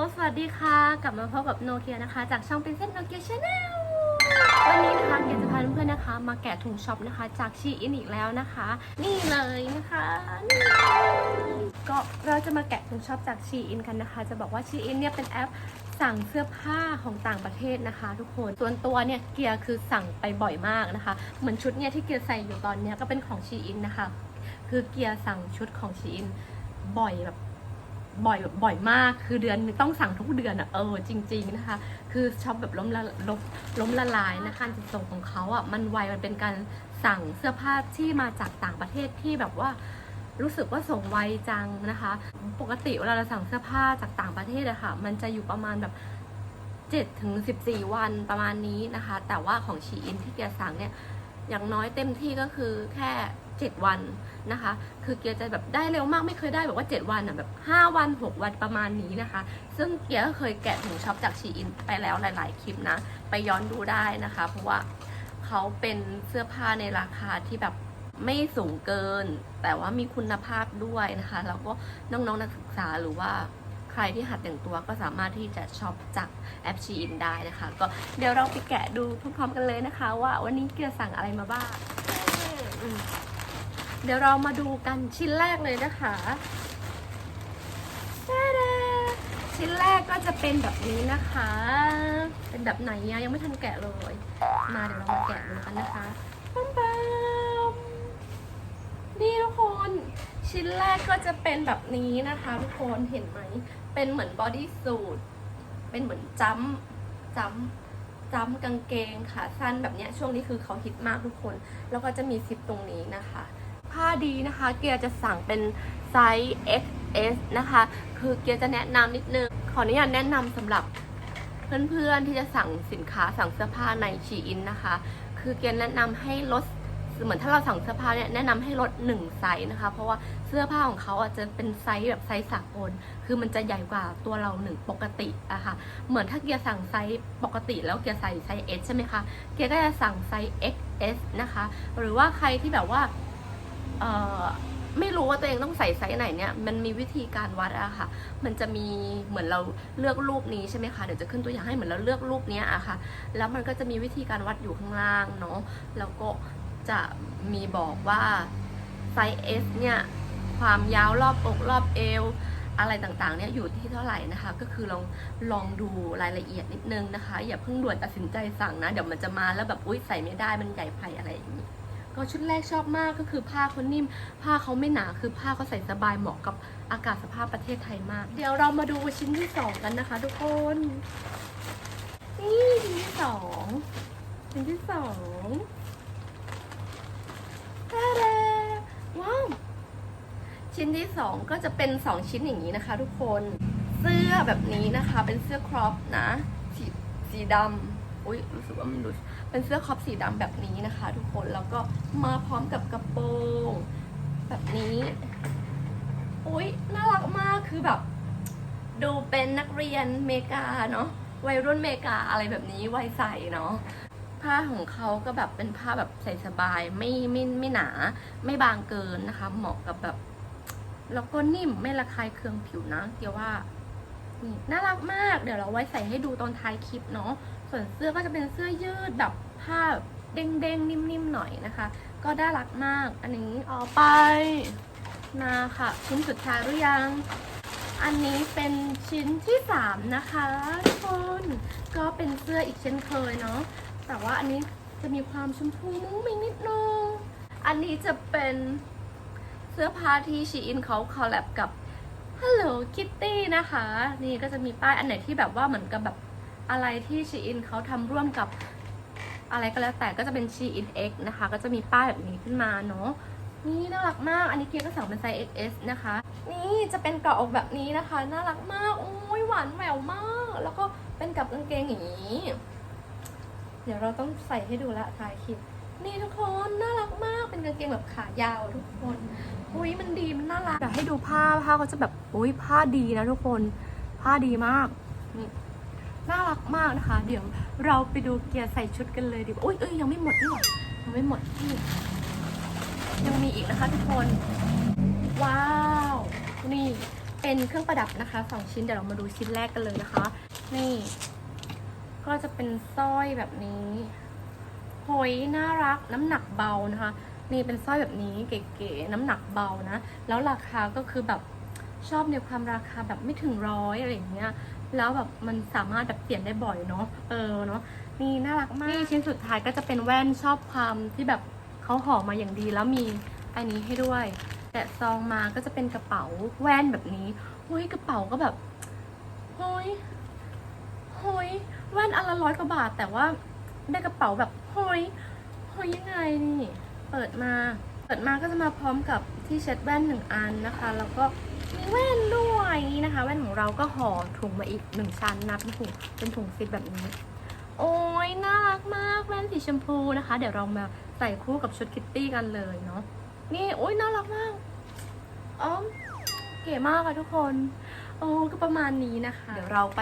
สวัสดีค่ะ กลับมาพบกับโนเกียนะคะ จากช่องเป็นเส้นโนเกียชาแนลวันนี้นะคะเกียจะพาเพื่อนๆนะคะ มาแกะถุงช็อปนะคะ จากชีอินอีกแล้วนะคะ นี่เลยนะคะนี่ก็เราจะมาแกะถุงช็อปจากชีอินกันนะคะ จะบอกว่าชีอินเนี่ยเป็นแอปสั่งเสื้อผ้าของต่างประเทศนะคะ ทุกคนส่วนตัวเนี่ยเกียร์คือสั่งไปบ่อยมากนะคะ เหมือนชุดเนี่ยที่เกียร์ใส่อยู่ตอนเนี้ยก็เป็นของชีอินนะคะ คือเกียร์สั่งชุดของชีอินบ่อยแบบ บ่อยแบบบ่อยมากคือเดือนต้องสั่งทุกเดือนอะเออจริง ๆนะคะ คือช็อปแบบล้มละล้มล้มละลายนะคะการจัดส่งของเขาอะมันไวมันเป็นการสั่งเสื้อผ้าที่มาจากต่างประเทศที่แบบว่ารู้สึกว่าส่งไวจังนะคะ ปกติเวลาเราสั่งเสื้อผ้าจากต่างประเทศอะค่ะ มันจะอยู่ประมาณแบบ7ถึง14 วันประมาณนี้นะคะ แต่ว่าของชีอินที่เกียสั่งเนี่ยอย่างน้อยเต็มที่ก็คือแค่ 7 วันนะคะ คือเกียร์จะแบบได้เร็วมากไม่เคยได้แบบว่า 7 วันอะแบบ 5 วัน 6 วันประมาณนี้นะคะ ซึ่งเกียร์ก็เคยแกะถุงช็อปจากชีอินไปแล้วหลาย ๆ คลิปนะ ไปย้อนดูได้นะคะ เพราะว่าเขาเป็นเสื้อผ้าในราคาที่แบบไม่สูงเกิน แต่ว่ามีคุณภาพด้วยนะคะ แล้วก็น้อง ๆ นักศึกษาหรือว่าใครที่หัดแต่งตัวก็สามารถที่จะช็อปจากแอปชีอินได้นะคะ ก็เดี๋ยวเราไปแกะดูพร้อมๆกันเลยนะคะ ว่าวันนี้เกียร์สั่งอะไรมาบ้าง เดี๋ยวเรามาดูกันชิ้นแรกเลยนะคะชิ้นแรกก็จะเป็นแบบนี้นะคะ เป็นแบบไหนยังไม่ทันแกะเลย มาเดี๋ยวเรามาแกะดูกันนะคะปั๊มปั๊มนี่ทุกคน ชิ้นแรกก็จะเป็นแบบนี้นะคะทุกคนเห็นไหม เป็นเหมือนบอดี้สูท เป็นเหมือนจัมจัมจัมกางเกงขาสั้นแบบนี้ช่วงนี้คือเขาฮิตมากทุกคน แล้วก็จะมีซิปตรงนี้นะคะ ผ้าดีนะคะ เกียร์จะสั่งเป็นไซส์ XS นะคะ คือเกียร์จะแนะนำนิดนึง ขออนุญาตแนะนำสำหรับเพื่อนๆที่จะสั่งสินค้าสั่งเสื้อผ้าในชีอินนะคะ คือเกียร์แนะนำให้ลดเหมือนถ้าเราสั่งเสื้อผ้าเนี่ยแนะนำให้ลด1ไซส์นะคะ เพราะว่าเสื้อผ้าของเขาอะจะเป็นไซส์แบบไซส์สากลคือมันจะใหญ่กว่าตัวเราหนึ่งปกติอะค่ะเหมือนถ้าเกียร์สั่งไซส์ปกติ แล้วเกียร์ใส่ไซส์ S ใช่ไหมคะเกียร์ก็จะสั่งไซส์ XS นะคะ หรือว่าใครที่แบบว่า ไม่รู้ว่าตัวเองต้องใส่ไซส์ไหนเนี่ย มันมีวิธีการวัดอะค่ะ มันจะมีเหมือนเราเลือกรูปนี้ใช่ไหมคะ เดี๋ยวจะขึ้นตัวอย่างให้เหมือนเราเลือกรูปนี้อะค่ะ แล้วมันก็จะมีวิธีการวัดอยู่ข้างล่างเนาะ แล้วก็จะมีบอกว่าไซส์ S เนี่ย ความยาวรอบอกรอบเอวอะไรต่างๆ เนี่ยอยู่ที่เท่าไหร่นะคะ ก็คือลองลองดูรายละเอียดนิดนึงนะคะ อย่าเพิ่งด่วนตัดสินใจสั่งนะ เดี๋ยวมันจะมาแล้วแบบอุ้ยใส่ไม่ได้มันใหญ่ไปอะไรอย่างนี้ ก็ชุดแรกชอบมากก็คือผ้าเขานิ่ม ผ้าเขาไม่หนาคือผ้าเขาใส่สบายเหมาะกับอากาศสภาพประเทศไทยมาก เดี๋ยวเรามาดูชิ้นที่สองกันนะคะ ทุกคน นี่ชิ้นที่สองชิ้นที่สองตาดว้าวชิ้นที่สองก็จะเป็นสองชิ้นอย่างนี้นะคะ ทุกคน เสื้อแบบนี้นะคะ เป็นเสื้อครอปนะ สีสีดำ อุ้ยรู้สึกว่ามันดูเป็นเสื้อคอปสีดำแบบนี้นะคะ ทุกคนแล้วก็มาพร้อมกับกระโปรงแบบนี้อุ้ยน่ารักมากคือแบบ ดูเป็นนักเรียนเมกาเนาะวัยรุ่นเมกาอะไรแบบนี้วัยใส่เนาะผ้าของเขาก็แบบเป็นผ้าแบบใส่สบายไม่ไม่ไม่หนา ไม่บางเกินนะคะ เหมาะกับแบบแล้วก็นิ่มไม่ระคายเคืองผิวนะเกียวว่านี่น่ารักมาก เดี๋ยวเราไว้ใส่ให้ดูตอนท้ายคลิปเนาะ ส่วนเสื้อก็จะเป็นเสื้อยืดแบบผ้าแบบเด้งๆ นิ่มๆ หน่อยนะคะ ก็น่ารักมาก อันนี้เอาไปนาค่ะ ชิ้นสุดท้ายหรือยัง อันนี้เป็นชิ้นที่สามนะคะทุกคน ก็เป็นเสื้ออีกเช่นเคยเนาะ แต่ว่าอันนี้จะมีความชมพูมุ้งมิ้งนิดนึง อันนี้จะเป็นเสื้อผ้าที่ชีอินเขาคอลแลบกับ Hello Kitty นะคะ นี่ก็จะมีป้ายอันไหนที่แบบว่าเหมือนกับแบบ อะไรที่ชีอินเขาทำร่วมกับอะไรก็แล้วแต่ก็จะเป็นชีอิน X นะคะ ก็จะมีป้ายแบบนี้ขึ้นมาเนาะนี่น่ารักมาก อันนี้เกียร์ก็สั่งเป็นไซส์ XS นะคะ นี่จะเป็นกาะอกแบบนี้นะคะ น่ารักมาก โอ้ยหวานแหววมาก แล้วก็เป็นกับกางเกงอย่างนี้ เดี๋ยวเราต้องใส่ให้ดูละถ่ายคลิป นี่ทุกคนน่ารักมาก เป็นกางเกงแบบขายาวทุกคน อุ้ยมันดี มันน่ารักอยากให้ดูผ้าผ้าเขาจะแบบ อุ้ยผ้าดีนะทุกคน ผ้าดีมากนี่ น่ารักมากนะคะ เดี๋ยวเราไปดูเกียร์ใส่ชุดกันเลยดีกว่าอุ้ยเอ้ยยังไม่หมดนี่หว่ายังไม่หมดนี่ยังมีอีกนะคะทุกคน ว้าว นี่เป็นเครื่องประดับนะคะสองชิ้นเดี๋ยวเรามาดูชิ้นแรกกันเลยนะคะ นี่ ก็จะเป็นสร้อยแบบนี้โหยน่ารักน้ำหนักเบานะคะ นี่เป็นสร้อยแบบนี้เก๋ๆน้ำหนักเบานะ แล้วราคาก็คือแบบชอบในความราคาแบบไม่ถึงร้อยอะไรอย่างเงี้ย แล้วแบบมันสามารถแบบเปลี่ยนได้บ่อยเนาะเออเนาะนี่น่ารักมากนี่ชิ้นสุดท้ายก็จะเป็นแว่นชอบความที่แบบเขาห่อมาอย่างดีแล้วมีอันนี้ให้ด้วย แต่ซองมาก็จะเป็นกระเป๋าแว่นแบบนี้เฮ้ยกระเป๋าก็แบบเฮ้ยเฮ้ยแว่นอันละร้อยกว่าบาท แต่ว่าได้กระเป๋าแบบเฮ้ยเฮ้ยยังไงนี่เปิดมา เปิดมาก็จะมาพร้อมกับที่เช็ดแว่นหนึ่งอันนะคะ แล้วก็มีแว่นด้วย นี่นะคะแว่นของเราก็ห่อถุงมาอีกหนึ่งชั้นนะเป็นถุงเป็นถุงซิปแบบนี้ โอ้ยน่ารักมากแว่นสีชมพูนะคะ เดี๋ยวเรามาใส่คู่กับชุดคิตตี้กันเลยเนาะนี่โอ้ยน่ารักมากอ๋อเก๋มากอะทุกคนโอ้ก็ประมาณนี้นะคะ เดี๋ยวเราไป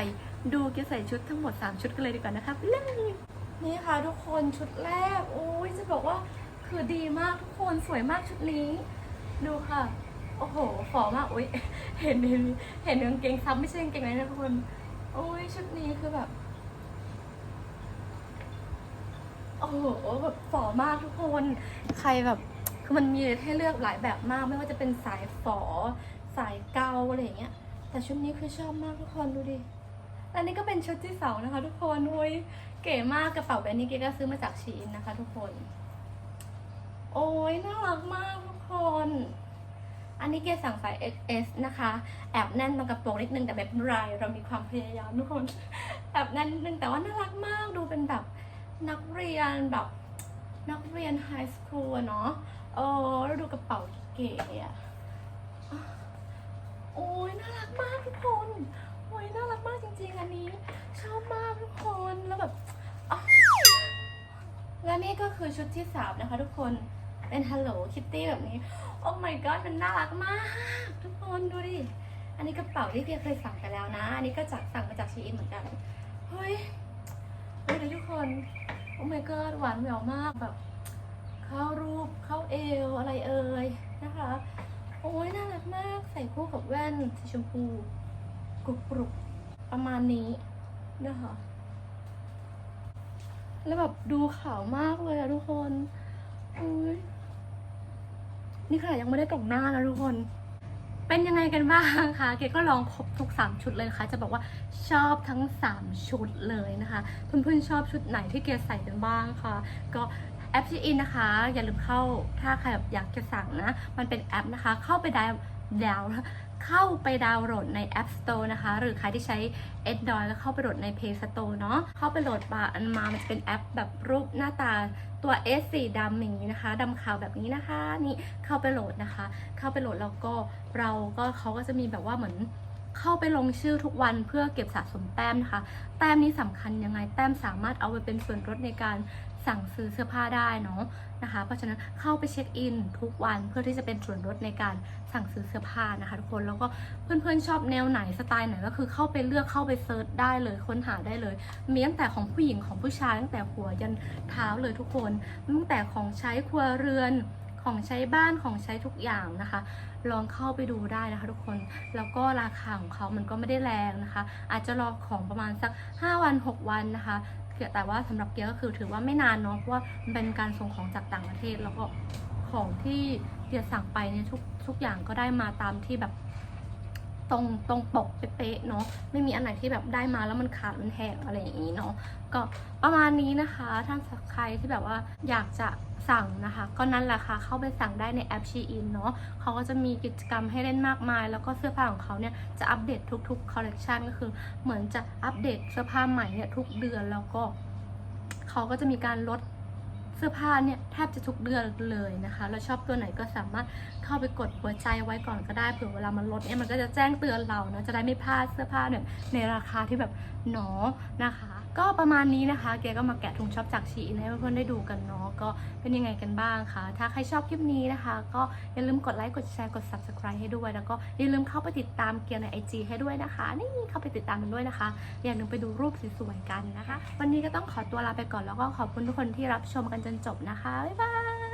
ดูเกียใส่ชุดทั้งหมด 3 ชุดกันเลยดีกว่านะคะเลยนี่ค่ะทุกคนชุดแรกโอ้ยจะบอกว่าคือดีมากทุกคนสวยมากชุดนี้ ดูค่ะ โอ้โหฟอมากโอ้ยเห็นเห็นเห็นกางเกงซับไม่ใช่กางเกงในนะทุกคนโอ้ยชุดนี้คือแบบโอ้โหแบบฝ่อมากทุกคนใครแบบคือมันมีให้เลือกหลายแบบมาก ไม่ว่าจะเป็นสายฝอ สายเกาอะไรอย่างเงี้ย แต่ชุดนี้คือชอบมากทุกคนดูดิอันนี้ก็เป็นชุดที่สองนะคะ ทุกคนโอ้ยเก๋มากกระเป๋าแบรนด์นี้เก๋ก็ซื้อมาจากชีนนะคะ ทุกคน โอ้ยน่ารักมากทุกคน อันนี้เกสั่งสาย XS นะคะ แอบแน่นตรงกระโปรงนิดนึงแต่ไม่เป็นไรเรามีความพยายามทุกคน แอบแน่นนิดนึงแต่ว่าน่ารักมากดูเป็นแบบนักเรียนแบบนักเรียนไฮสคูลเนาะเออแล้วดูกระเป๋าเก๋อะโอ้ยน่ารักมากทุกคนโอ้ยน่ารักมากจริงๆอันนี้ ชอบมากทุกคนแล้วแบบและนี่ก็คือชุดที่สามนะคะทุกคน เป็น Hello Kitty แบบนี้ โอ้ my god มันน่ารักมาก ทุกคนดูดิ อันนี้กระเป๋าที่เพียเคยสั่งไปแล้วนะ อันนี้ก็จากสั่งมาจากชีอินเหมือนกัน เฮ้ยเฮ้ยทุกคน โอ้ my god หวานแหววมากแบบ เข้ารูปเข้าเอวอะไรเอ่ยนะคะ โอ้ยน่ารักมาก ใส่คู่กับแว่นสีชมพูกรุบกรุบประมาณนี้นะคะแล้วแบบดูขาวมากเลยอะทุกคนโอ้ย นี่ขนาดยังไม่ได้ตรงหน้านะทุกคน เป็นยังไงกันบ้างคะเกดก็ลองครบทุก 3 ชุดเลยนะคะ จะบอกว่าชอบทั้ง 3 ชุดเลยนะคะเพื่อนๆชอบชุดไหนที่เกดใส่กันบ้างคะก็แอปชีอินนะคะ อย่าลืมเข้าถ้าใครแบบอยากจะสั่งนะ มันเป็นแอปนะคะ เข้าไปได้แล้ว เข้าไปดาวน์โหลดใน App Store นะคะ หรือใครที่ใช้ Android แล้วเข้าไปโหลดใน Play Store เนาะเข้าไปโหลดมาอันมามันจะเป็นแอปแบบรูปหน้าตาตัว S สีดำอย่างนี้นะคะดำขาวแบบนี้นะคะ นี่เข้าไปโหลดนะคะ เข้าไปโหลดแล้วก็เราก็เขาก็จะมีแบบว่าเหมือนเข้าไปลงชื่อทุกวันเพื่อเก็บสะสมแต้มนะคะ แต้มนี้สำคัญยังไง แต้มสามารถเอาไปเป็นส่วนลดในการ สั่งซื้อเสื้อผ้าได้เนาะนะคะ เพราะฉะนั้นเข้าไปเช็คอินทุกวันเพื่อที่จะเป็นส่วนลดในการสั่งซื้อเสื้อผ้านะคะทุกคนแล้วก็เพื่อนๆชอบแนวไหนสไตล์ไหนก็คือเข้าไปเลือกเข้าไปเซิร์ชได้เลยค้นหาได้เลย มีตั้งแต่ของผู้หญิงของผู้ชายตั้งแต่หัวยันเท้าเลยทุกคนตั้งแต่ของใช้ครัวเรือนของใช้บ้านของใช้ทุกอย่างนะคะ ลองเข้าไปดูได้นะคะทุกคน แล้วก็ราคาของเขามันก็ไม่ได้แรงนะคะ อาจจะรอของประมาณสัก 5 วัน 6 วันนะคะ แต่ว่าสำหรับเกียร์ก็คือถือว่าไม่นานเนาะเพราะว่ามันเป็นการส่งของจากต่างประเทศ แล้วก็ของที่เกียร์สั่งไปเนี่ยทุกทุกอย่างก็ได้มาตามที่แบบ ตรงตรงปกเป๊ะๆเนาะไม่มีอันไหนที่แบบได้มาแล้วมันขาดมันแหกอะไรอย่างนี้เนาะก็ประมาณนี้นะคะถ้าใครที่แบบว่าอยากจะสั่งนะคะ ก็นั่นแหละค่ะเข้าไปสั่งได้ในแอปชีอินเนาะเขาก็จะมีกิจกรรมให้เล่นมากมาย แล้วก็เสื้อผ้าของเขาเนี่ยจะอัปเดตทุกๆคอลเลกชันก็คือเหมือนจะอัปเดตเสื้อผ้าใหม่เนี่ยทุกเดือนแล้วก็เขาก็จะมีการลด เสื้อผ้าเนี่ยแทบจะทุกเดือนเลยนะคะ เราชอบตัวไหนก็สามารถเข้าไปกดหัวใจไว้ก่อนก็ได้เผื่อเวลามันลดเนี่ยมันก็จะแจ้งเตือนเราเนาะจะได้ไม่พลาดเสื้อผ้าแบบในราคาที่แบบหนอนะคะ ก็ประมาณนี้นะคะ เกก็มาแกะถุงช็อปจากชีอินให้เพื่อนๆได้ดูกันเนาะก็เป็นยังไงกันบ้างคะถ้าใครชอบคลิปนี้นะคะ ก็อย่าลืมกดไลค์กดแชร์กด subscribe ให้ด้วย แล้วก็อย่าลืมเข้าไปติดตามเกียร์ใน IG ให้ด้วยนะคะ นี่เข้าไปติดตามมันด้วยนะคะ อย่าลืมไปดูรูปสวยๆกันนะคะ วันนี้ก็ต้องขอตัวลาไปก่อนแล้วก็ขอบคุณทุกคนที่รับชมกันจนจบนะคะบ๊ายบาย